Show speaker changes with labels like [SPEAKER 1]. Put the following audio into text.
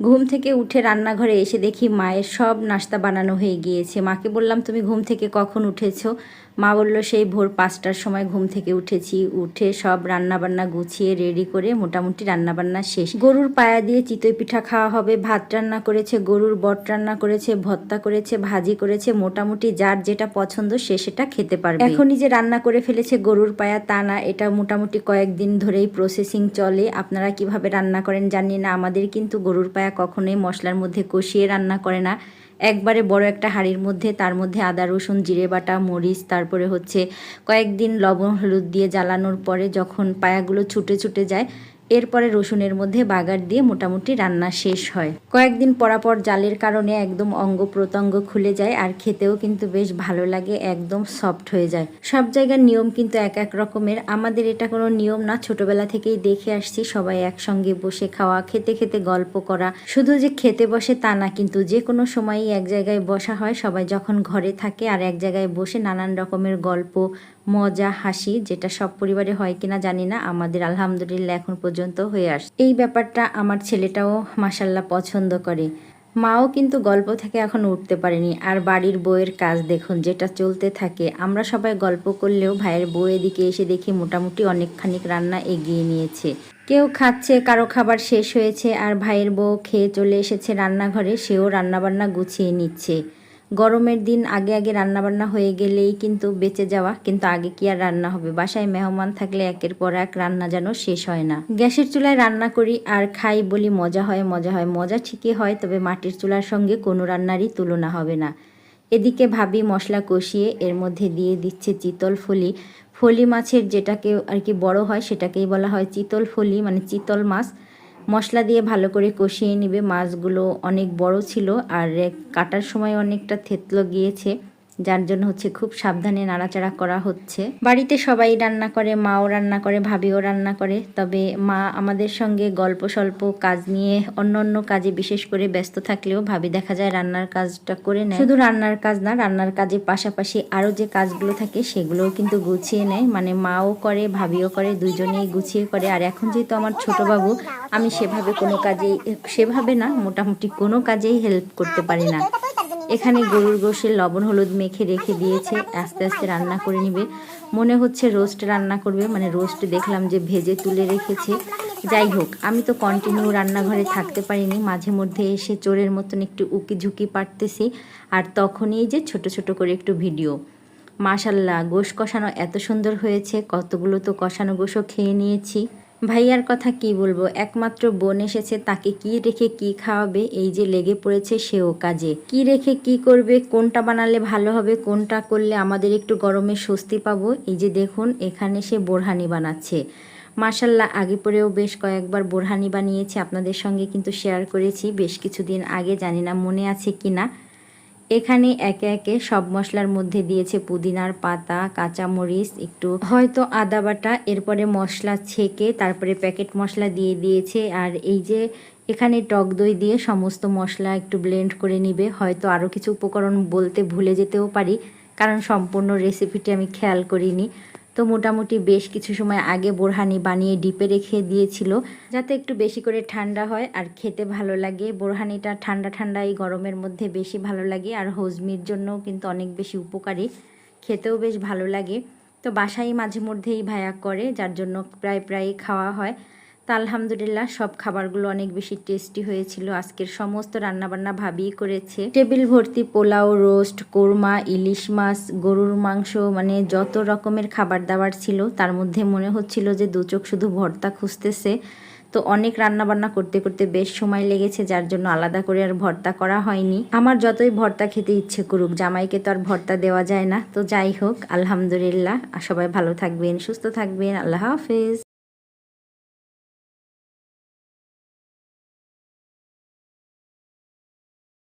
[SPEAKER 1] ঘুম থেকে উঠে রান্নাঘরে এসে দেখি মায়ের সব নাস্তা বানানো হয়ে গিয়েছে। মাকে বললাম, তুমি ঘুম থেকে কখন উঠেছো? মা বলল, সেই ভোর পাঁচটার সময় ঘুম থেকে উঠেছি। উঠে সব রান্না বান্না গুছিয়ে রেডি করে মোটামুটি রান্না বান্না শেষ। গরুর পায়া দিয়ে চিতই পিঠা খাওয়া হবে। ভাত রান্না করেছে, গরুর বট রান্না করেছে ভত্তা করেছে, ভাজি করেছে। মোটামুটি যার যেটা পছন্দ সে সেটা খেতে পারবে। এখনই যে রান্না করে ফেলেছে গরুর পায়া, তা না, এটা মোটামুটি কয়েকদিন ধরেই প্রসেসিং চলে। আপনারা কীভাবে রান্না করেন জানি না। আমাদের কিন্তু গরুর পায়া কখনোই মশলার মধ্যে কষিয়ে রান্না করে না। একবারে বড় একটা হাঁড়ির মধ্যে, তার মধ্যে আদা, রসুন, জিরে বাটা, মরিচ, তারপরে হচ্ছে কয়েকদিন লবণ, হলুদ দিয়ে জ্বালানোর পরে যখন পায়াগুলো ছুটে ছুটে যায় এরপরে রসুনের মধ্যে বাগার দিয়ে মোটামুটি রান্না শেষ হয়। কয়েকদিন পরাপর জালের কারণে একদম অঙ্গ প্রত্যঙ্গ খুলে যায় আর খেতেও কিন্তু বেশ ভালো লাগে, একদম সফট হয়ে যায়। সব জায়গার নিয়ম কিন্তু এক এক রকমের। আমাদের এটা কোনো নিয়ম না, ছোটবেলা থেকেই দেখে আসছি সবাই একসঙ্গে বসে খাওয়া, খেতে খেতে গল্প করা। শুধু যে খেতে বসে তা না, কিন্তু যে কোনো সময়ই এক জায়গায় বসা হয়। সবাই যখন ঘরে থাকে আর এক জায়গায় বসে নানান রকমের গল্প, মজা, হাসি, যেটা সব পরিবারে হয় কিনা জানি না। আমাদের আলহামদুলিল্লাহ এখন পর্যন্ত হয়ে আস এই ব্যাপারটা আমার ছেলেটাও মাসাল্লাহ পছন্দ করে। মাও কিন্তু গল্প থেকে এখন উঠতে পারেনি। আর বাড়ির বইয়ের কাজ দেখুন, যেটা চলতে থাকে। আমরা সবাই গল্প করলেও ভাইয়ের বউ এদিকে এসে দেখি মোটামুটি অনেকখানিক রান্না এগিয়ে নিয়েছে। কেউ খাচ্ছে, কারও খাবার শেষ হয়েছে, আর ভাইয়ের বউ খেয়ে চলে এসেছে রান্নাঘরে, সেও রান্নাবান্না গুছিয়ে নিচ্ছে। গরমের দিন আগে আগে রান্নাবান্না হয়ে গেলেই কিন্তু বেঁচে যাওয়া, কিন্তু আগে কি আর রান্না হবে? বাসায় মেহমান থাকলে একের পর এক রান্না যেন শেষ হয় না। গ্যাসের চুলায় রান্না করি আর খাই বলি মজা হয় মজা হয়। মজা ঠিকই হয়, তবে মাটির চুলার সঙ্গে কোনো রান্নারই তুলনা হবে না। এদিকে ভাবি মশলা কষিয়ে এর মধ্যে দিয়ে দিচ্ছে চিতল ফলি। ফলি মাছের যেটাকে আর কি বড় হয়, সেটাকেই বলা হয় চিতল ফলি মানে চিতল মাছ। মশলা দিয়ে ভালো করে কষিয়ে নিবে। মাছগুলো অনেক বড় ছিল আর কাটার সময় অনেকটা থেতলো গিয়েছে। যার জন্য হচ্ছে খুব সাবধানে নাড়াচাড়া করা হচ্ছে। বাড়িতে সবাই রান্না করে, মাও রান্না করে, ভাবিও রান্না করে। তবে মা আমাদের সঙ্গে গল্প স্বল্প কাজ নিয়ে অন্য অন্য কাজে বিশেষ করে ব্যস্ত থাকলেও ভাবি দেখা যায় রান্নার কাজটা করে নেয়। শুধু রান্নার কাজ না, রান্নার কাজের পাশাপাশি আরও যে কাজগুলো থাকে সেগুলোও কিন্তু গুছিয়ে নেয়। মানে মাও করে, ভাবিও করে দুজনেই গুছিয়ে করে। আর এখন যেহেতু আমার ছোট বাবু, আমি সেভাবে কোনো কাজেই, সেভাবে না, মোটামুটি কোনো কাজেই হেল্প করতে পারি না। এখানে গরুর গোশের লবণ, হলুদ মেখে রেখে দিয়েছে। আস্তে আস্তে রান্না করে নিবে। মনে হচ্ছে রোস্ট রান্না করবে। মানে রোস্ট দেখলাম যে ভেজে তুলে রেখেছে। যাই হোক, আমি তো কন্টিনিউ রান্নাঘরে থাকতে পারিনি। মাঝে মধ্যে এসে চোরের মতন একটু উকি ঝুঁকি পারতেছি আর তখনই যে ছোট ছোট করে একটু ভিডিও। মাশাল্লাহ, গোশ কষানো এত সুন্দর হয়েছে। কতগুলো তো কষানো গোশও খেয়ে নিয়েছি। ভাইয়ার কথা কি বলব? একমাত্র বোন এসেছে, তাকে কি রেখে কি খাওয়াবে? এই যে লেগে পড়েছে সেও কাজে। কি রেখে কি করবে? কোনটা বানালে ভালো হবে? কোনটা করলে আমাদের একটু গরমে স্বস্তি পাবো? এই যে দেখুন, এখানে সে বোরহানি বানাচ্ছে। মার্শাল্লাহ আগে পরেও বেশ কয়েকবার বোরহানি বানিয়েছে। আপনাদের সঙ্গে কিন্তু শেয়ার করেছি। বেশ কিছুদিন আগে, জানি না মনে আছে কি না এখানে একে একে সব মশলার মধ্যে দিয়েছে পুদিনার পাতা, কাঁচামরিচ, একটু হয়তো আদা বাটা, এরপরে মশলা ছেঁকে তারপরে প্যাকেট মশলা দিয়ে দিয়েছে। আর এই যে এখানে টক দই দিয়ে সমস্ত মশলা একটু ব্লেন্ড করে নিবে, হয়তো আরও কিছু উপকরণ বলতে ভুলে যেতেও পারি, কারণ সম্পূর্ণ রেসিপিটি আমি খেয়াল করিনি। তো মোটামুটি বেশ কিছু সময় আগে বোরহানি বানিয়ে ডিপে রেখে দিয়েছিল, যাতে একটু বেশি করে ঠান্ডা হয় আর খেতে ভালো লাগে। বোরহানিটা ঠান্ডা ঠান্ডা এই গরমের মধ্যে বেশি ভালো লাগে আর হজমির জন্য কিন্তু অনেক বেশি উপকারী। খেতেও বেশ ভালো লাগে। তো বাসায় মাঝে মধ্যেই ভায়া করে, যার জন্য প্রায় প্রায় খাওয়া হয়। তা আলহামদুলিল্লাহ সব খাবারগুলো অনেক বেশি টেস্টি হয়েছিল। আজকের সমস্ত রান্নাবান্না ভাবিই করেছে। টেবিল ভর্তি পোলাও, রোস্ট, কোরমা, ইলিশ মাছ, গরুর মাংস মানে যত রকমের খাবার দাবার ছিল, তার মধ্যে মনে হচ্ছিল যে দু চোখ শুধু ভর্তা খুঁজতেছে। তো অনেক রান্না বান্না করতে করতে বেশ সময় লেগেছে, যার জন্য আলাদা করে আর ভর্তা করা হয়নি। আমার যতই ভর্তা খেতে ইচ্ছে করুক, জামাইকে তো আর ভর্তা দেওয়া যায় না। তো যাই হোক, আলহামদুলিল্লাহ। সবাই ভালো থাকবেন, সুস্থ থাকবেন। আল্লাহ হাফেজ।